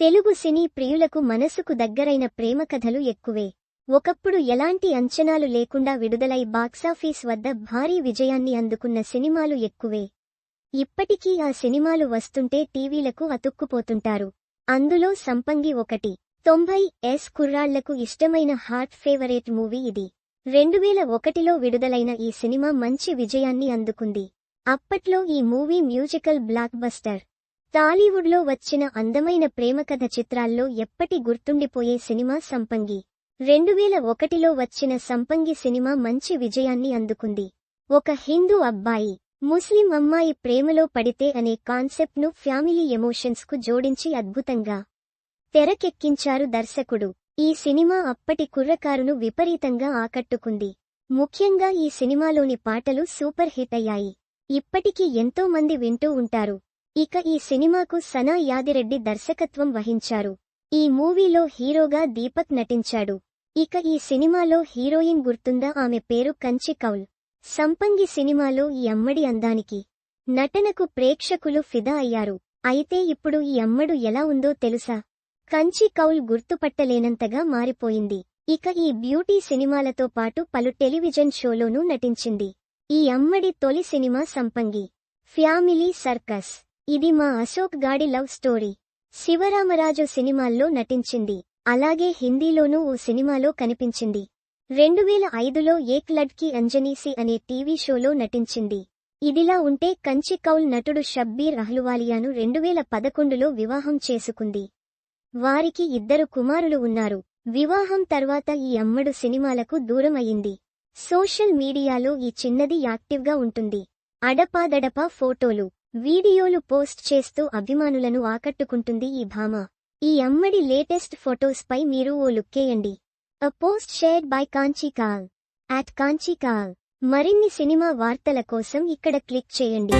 తెలుగు సినీ ప్రియులకు మనసుకు దగ్గరైన ప్రేమ కథలు ఎక్కువే. ఒకప్పుడు ఎలాంటి అంచనాలు లేకుండా విడుదలై బాక్సాఫీస్ వద్ద భారీ విజయాన్ని అందుకున్న సినిమాలు ఎక్కువే. ఇప్పటికీ ఆ సినిమాలు వస్తుంటే టీవీలకు అతుక్కుపోతుంటారు. అందులో సంపంగి ఒకటి. తొంభై ఎస్ కుర్రాళ్ళకు ఇష్టమైన హార్ట్ ఫేవరేట్ మూవీ ఇది. రెండువేల ఒకటిలో విడుదలైన ఈ సినిమా మంచి విజయాన్ని అందుకుంది. అప్పట్లో ఈ మూవీ మ్యూజికల్ బ్లాక్ బస్టర్ టాలీవుడ్లో వచ్చిన అందమైన ప్రేమకథ చిత్రాల్లో ఎప్పటి గుర్తుండిపోయే సినిమా సంపంగి. రెండువేల ఒకటిలో వచ్చిన సంపంగి సినిమా మంచి విజయాన్ని అందుకుంది. ఒక హిందూ అబ్బాయి ముస్లిం అమ్మాయి ప్రేమలో పడితే అనే కాన్సెప్ట్ను ఫ్యామిలీ ఎమోషన్స్కు జోడించి అద్భుతంగా తెరకెక్కించారు దర్శకుడు. ఈ సినిమా అప్పటి కుర్రకారును విపరీతంగా ఆకట్టుకుంది. ముఖ్యంగా ఈ సినిమాలోని పాటలు సూపర్ హిట్ అయ్యాయి. ఇప్పటికీ ఎంతో మంది వింటూ ఉంటారు. ఇక ఈ సినిమాకు సనా యాదిరెడ్డి దర్శకత్వం వహించారు. ఈ మూవీలో హీరోగా దీపక్ నటించాడు. ఇక ఈ సినిమాలో హీరోయిన్ గుర్తుందా? ఆమె పేరు కంచి కౌల్. సంపంగి సినిమాలో ఈ అమ్మడి అందానికి నటనకు ప్రేక్షకులు ఫిదా అయ్యారు. అయితే ఇప్పుడు ఈ అమ్మడు ఎలా ఉందో తెలుసా? కంచి కౌల్ గుర్తుపట్టలేనంతగా మారిపోయింది. ఇక ఈ బ్యూటీ సినిమాలతో పాటు పలు టెలివిజన్ షోలోనూ నటించింది. ఈ అమ్మడి తొలి సినిమా సంపంగి. Family circus. ఇది మా అశోక్ గాడి లవ్ స్టోరీ. శివరామరాజు సినిమాల్లో నటించింది. అలాగే హిందీలోనూ ఓ సినిమాలో కనిపించింది. రెండువేల ఐదులో ఏక్ లడ్కి అంజనీసి అనే టీవీ షోలో నటించింది. ఇదిలా ఉంటే కంచి కౌల్ నటుడు షబ్బీర్ అహ్లువాలియాను రెండువేల పదకొండులో వివాహం చేసుకుంది. వారికి ఇద్దరు కుమారులు ఉన్నారు. వివాహం తర్వాత ఈ అమ్మడు సినిమాలకు దూరం అయింది. సోషల్ మీడియాలో ఈ చిన్నది యాక్టివ్గా ఉంటుంది. అడపాదడపా ఫోటోలు. వీడియోలు పోస్ట్ చేస్తూ అభిమానులను ఆకట్టుకుంటుంది ఈ భామ. ఈ అమ్మడి లేటెస్ట్ ఫొటోస్ పై మీరు ఓ లుక్కేయండి అ post shared by Kanchi Kaul at Kanchi Kaul మరిన్ని సినిమా వార్తల కోసం ఇక్కడ క్లిక్ చేయండి.